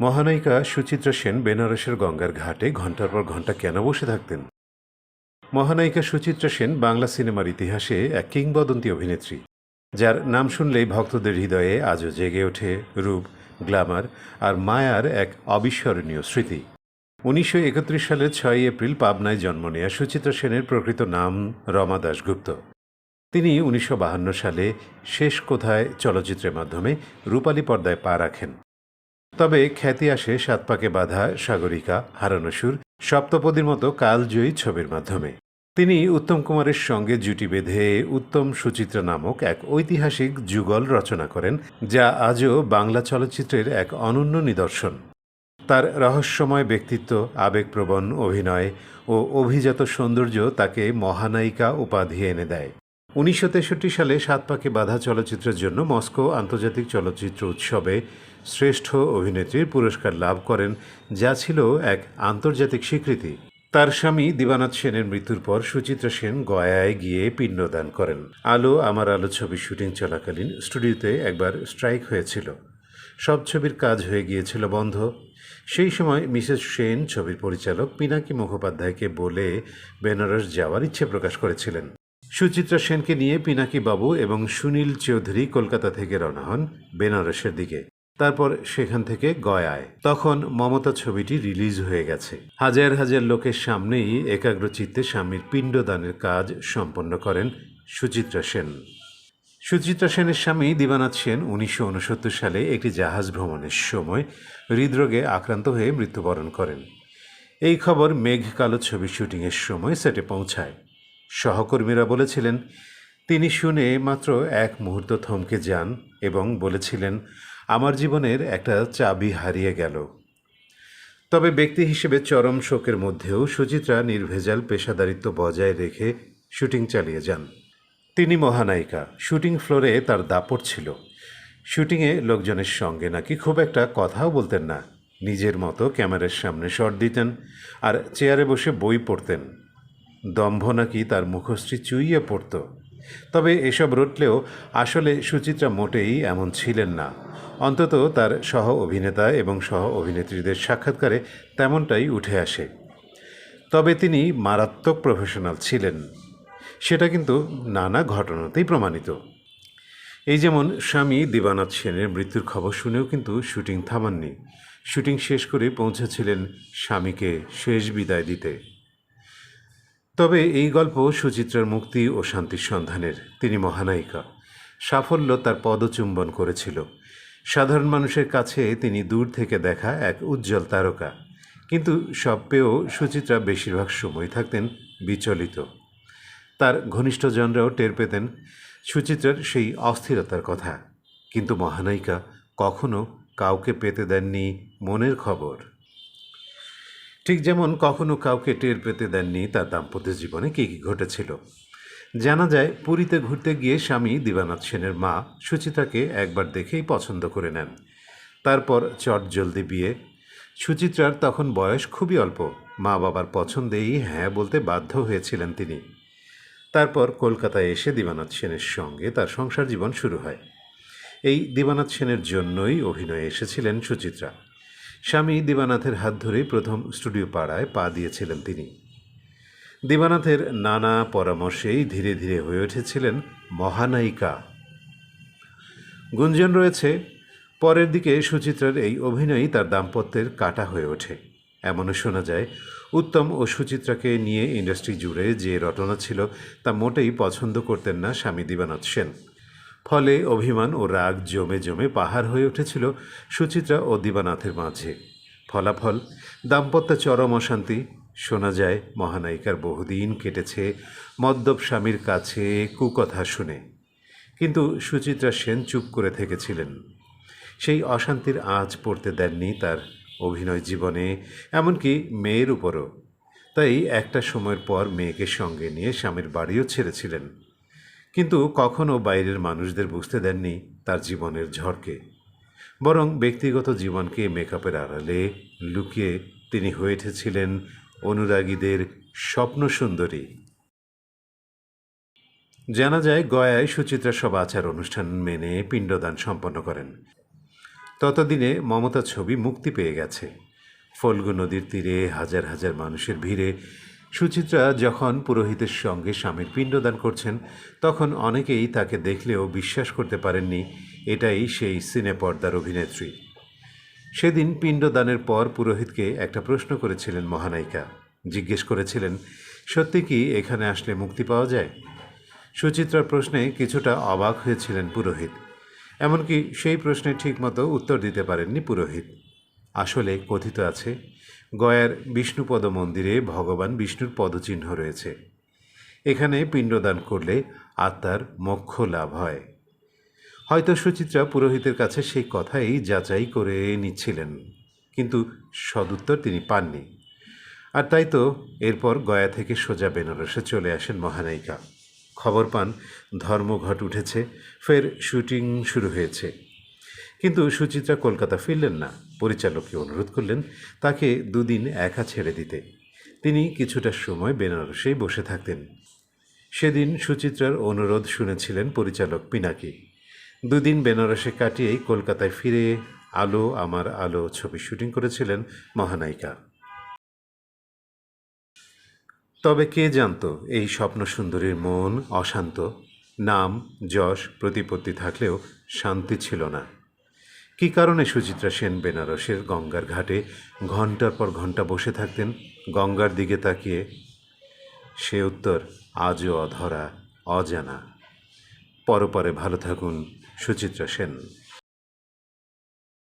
মহানায়িকা সুচিত্রা সেন বেনারসের গঙ্গার ঘাটে ঘণ্টার পর ঘণ্টা কেন বসে থাকতেন? মহানায়িকা সুচিত্রা সেন বাংলা সিনেমার ইতিহাসে এক কিংবদন্তি অভিনেত্রী, যার নাম শুনলেই ভক্তদের হৃদয়ে আজও জেগে ওঠে রূপ, গ্ল্যামার আর মায়ার এক অবিস্মরণীয় স্মৃতি। উনিশশো একত্রিশ সালের ছয় এপ্রিল পাবনায় জন্ম নেয়া সুচিত্রা সেনের প্রকৃত নাম রমা দাশগুপ্ত। তিনি উনিশশো সালে শেষ কোথায় চলচ্চিত্রের মাধ্যমে রূপালী পর্দায় পা রাখেন। তবে খ্যাতি আসে সাত পাকে বাঁধা, সাগরিকা হারানো সুর সপ্তপদীর মতো কালজয়ী ছবির মাধ্যমে। তিনি উত্তম কুমারের সঙ্গে জুটি বেঁধে উত্তম সুচিত্রা নামক এক ঐতিহাসিক যুগল রচনা করেন, যা আজও বাংলা চলচ্চিত্রের এক অনন্য নিদর্শন। তার রহস্যময় ব্যক্তিত্ব, আবেগপ্রবণ অভিনয় ও অভিজাত সৌন্দর্য তাকে মহানায়িকা উপাধি এনে দেয়। উনিশশো তেষট্টি সালে সাত পাকে বাধা চলচ্চিত্রের জন্য মস্কো আন্তর্জাতিক চলচ্চিত্র উৎসবে শ্রেষ্ঠ অভিনেত্রীর পুরস্কার লাভ করেন, যা ছিল এক আন্তর্জাতিক স্বীকৃতি। তার স্বামী দিবানাথ সেনের মৃত্যুর পর সুচিত্রা সেন গয়ায় গিয়ে পিণ্ডদান করেন। আলো আমার আলো ছবি শুটিং চলাকালীন স্টুডিওতে একবার স্ট্রাইক হয়েছিল। সব ছবির কাজ হয়ে গিয়েছিল বন্ধ। সেই সময় মিসেস সেন ছবির পরিচালক পিনাকি মুখোপাধ্যায়কে বলে বেনারস যাওয়ার ইচ্ছে প্রকাশ করেছিলেন। সুচিত্রা সেনকে নিয়ে পিনাকি বাবু এবং সুনীল চৌধুরী কলকাতা থেকে রওনা হন বেনারসের দিকে। তারপর সেখান থেকে গয়ায়। তখন মমতা ছবিটি রিলিজ হয়ে গেছে। হাজার হাজার লোকের সামনেই একাগ্রচিত্তে স্বামীর পিণ্ডদানের কাজ সম্পন্ন করেন সুচিত্রা সেন। সুচিত্রা সেনের স্বামী দিবানাথ সেন উনিশশো উনসত্তর সালে একটি জাহাজ ভ্রমণের সময় হৃদরোগে আক্রান্ত হয়ে মৃত্যুবরণ করেন। এই খবর মেঘ কালো ছবি শুটিংয়ের সময় সেটে পৌঁছায়। সহকর্মীরা বলেছিলেন, তিনি শুনে মাত্র এক মুহূর্ত থমকে যান এবং বলেছিলেন আমার জীবনের একটা চাবি হারিয়ে গেল। তবে ব্যক্তি হিসেবে চরম শোকের মধ্যেও সুচিত্রা নির্ভেজাল পেশাদারিত্ব বজায় রেখে শুটিং চালিয়ে যান। তিনি মহানায়িকা। শুটিং ফ্লোরে তার দাপট ছিল। শুটিংয়ে লোকজনের সঙ্গে নাকি খুব একটা কথাও বলতেন না। নিজের মতো ক্যামেরার সামনে শট দিতেন আর চেয়ারে বসে বই পড়তেন। দম্ভ নাকি তার মুখশ্রী চুইয়ে পড়ত। তবে এসব রটলেও আসলে সুচিত্রা মোটেই এমন ছিলেন না। অন্তত তার সহ অভিনেতা এবং সহ অভিনেত্রীদের সাক্ষাৎকারে তেমনটাই উঠে আসে। তবে তিনি মারাত্মক প্রফেশনাল ছিলেন। সেটা কিন্তু নানা ঘটনাতেই প্রমাণিত। এই যেমন স্বামী দিবানাথ সেনের মৃত্যুর খবর শুনেও কিন্তু শুটিং থামাননি। শুটিং শেষ করে পৌঁছেছিলেন স্বামীকে শেষ বিদায় দিতে। তবে এই গল্প সুচিত্রার মুক্তি ও শান্তির সন্ধানের। তিনি মহানায়িকা। সাফল্য তার পদচুম্বন করেছিল। সাধারণ মানুষের কাছে তিনি দূর থেকে দেখা এক উজ্জ্বল তারকা। কিন্তু সব পেয়েও সুচিত্রা বেশিরভাগ সময় থাকতেন বিচলিত। তার ঘনিষ্ঠজনরাও টের পেতেন সুচিত্রার সেই অস্থিরতার কথা। কিন্তু মহানায়িকা কখনো কাউকে পেতে দেননি মনের খবর। ঠিক যেমন কখনো কাউকে টের পেতে দেননি তার দাম্পত্য জীবনে কী কী ঘটেছিল। জানা যায়, পুরীতে ঘুরতে গিয়ে স্বামী দিবানাথ সেনের মা সুচিত্রাকে একবার দেখেই পছন্দ করে নেন। তারপর চট জলদি বিয়ে। সুচিত্রার তখন বয়স খুবই অল্প। মা বাবার পছন্দেই হ্যাঁ বলতে বাধ্য হয়েছিলেন তিনি। তারপর কলকাতায় এসে দিবানাথ সেনের সঙ্গে তার সংসার জীবন শুরু হয়। এই দিবানাথ সেনের জন্যই অভিনয়ে এসেছিলেন সুচিত্রা। স্বামী দিবানাথের হাত ধরেই প্রথম স্টুডিও পাড়ায় পা দিয়েছিলেন তিনি। দিবানাথের নানা পরামর্শেই ধীরে ধীরে হয়ে উঠেছিলেন মহানায়িকা। গুঞ্জন রয়েছে, পরের দিকে সুচিত্রার এই অভিনয়ই তার দাম্পত্যের কাটা হয়ে ওঠে। এমনও শোনা যায়, উত্তম ও সুচিত্রাকে নিয়ে ইন্ডাস্ট্রি জুড়ে যে রটনা ছিল তা মোটেই পছন্দ করতেন না স্বামী দিবানাথ সেন। ফলে অভিমান ও রাগ জমে জমে পাহাড় হয়ে উঠেছিল সুচিত্রা ও দিবানাথের মাঝে। ফলাফল, দাম্পত্য চরম অশান্তি শোনা যায়, মহানায়িকার বহুদিন কেটেছে, মদ্যপ স্বামীর কাছে কুকথা শুনে। কিন্তু সুচিত্রা সেন চুপ করে থেকেছিলেন। সেই অশান্তির আঁচ পড়তে দেননি তার অভিনয় জীবনে, এমনকি মেয়ের উপরও। তাই একটা সময়ের পর মেয়েকে সঙ্গে নিয়ে স্বামীর বাড়িও ছেড়েছিলেন। কিন্তু কখনও বাইরের মানুষদের বুঝতে দেননি তার জীবনের ঝড়কে। বরং ব্যক্তিগত জীবনকে মেকআপের আড়ালে লুকিয়ে তিনি হয়ে উঠেছিলেন অনুরাগীদের স্বপ্ন সুন্দরী। জানা যায়, গয়ায় সুচিত্রা সব আচার অনুষ্ঠান মেনে পিণ্ডদান সম্পন্ন করেন। ততদিনে মমতা ছবি মুক্তি পেয়ে গেছে। ফল্গু নদীর তীরে হাজার হাজার মানুষের ভিড়ে সুচিত্রা যখন পুরোহিতের সঙ্গে স্বামীর পিণ্ডদান করছেন, তখন অনেকেই তাকে দেখলেও বিশ্বাস করতে পারেননি, এটাই সেই সিনে পর্দার অভিনেত্রী। সেদিন পিণ্ডদানের পর পুরোহিতকে একটা প্রশ্ন করেছিলেন মহানায়িকা। জিজ্ঞেস করেছিলেন, সত্যি কি এখানে আসলে মুক্তি পাওয়া যায়? সুচিত্রার প্রশ্নে কিছুটা অবাক হয়েছিলেন পুরোহিত। এমনকি সেই প্রশ্নে ঠিকমতো উত্তর দিতে পারেননি পুরোহিত। আসলে কথিত আছে, গয়ার বিষ্ণুপদ মন্দিরে ভগবান বিষ্ণুর পদচিহ্ন রয়েছে। এখানে পিণ্ডদান করলে আত্মার মোক্ষ লাভ হয়। হয়তো সুচিত্রা পুরোহিতের কাছে সেই কথাই যাচাই করে নিচ্ছিলেন, কিন্তু সদুত্তর তিনি পাননি। আর তাই তো এরপর গয়া থেকে সোজা বেনারসে চলে আসেন মহানায়িকা। খবর পান, ধর্মঘট উঠেছে, ফের শুটিং শুরু হয়েছে। কিন্তু সুচিত্রা কলকাতা ফিরলেন না। পরিচালককে অনুরোধ করলেন তাকে দুদিন একা ছেড়ে দিতে। তিনি কিছুটা সময় বেনারসেই বসে থাকতেন। সেদিন সুচিত্রার অনুরোধ শুনেছিলেন পরিচালক পিনাকি। দুদিন বেনারসে কাটিয়েই কলকাতায় ফিরে আলো, আমার আলো ছবি শুটিং করেছিলেন মহানায়িকা। তবে কে জানত, এই স্বপ্ন সুন্দরীর মন অশান্ত। নাম, যশ, প্রতিপত্তি থাকলেও শান্তি ছিল না। কী কারণে সুচিত্রা সেন বেনারসের গঙ্গার ঘাটে ঘণ্টার পর ঘণ্টা বসে থাকতেন, গঙ্গার দিকে তাকিয়ে? সে উত্তর, আজও অধরা, অজানা। পরপরে ভালো থাকুন। সুচিত্রা সেন।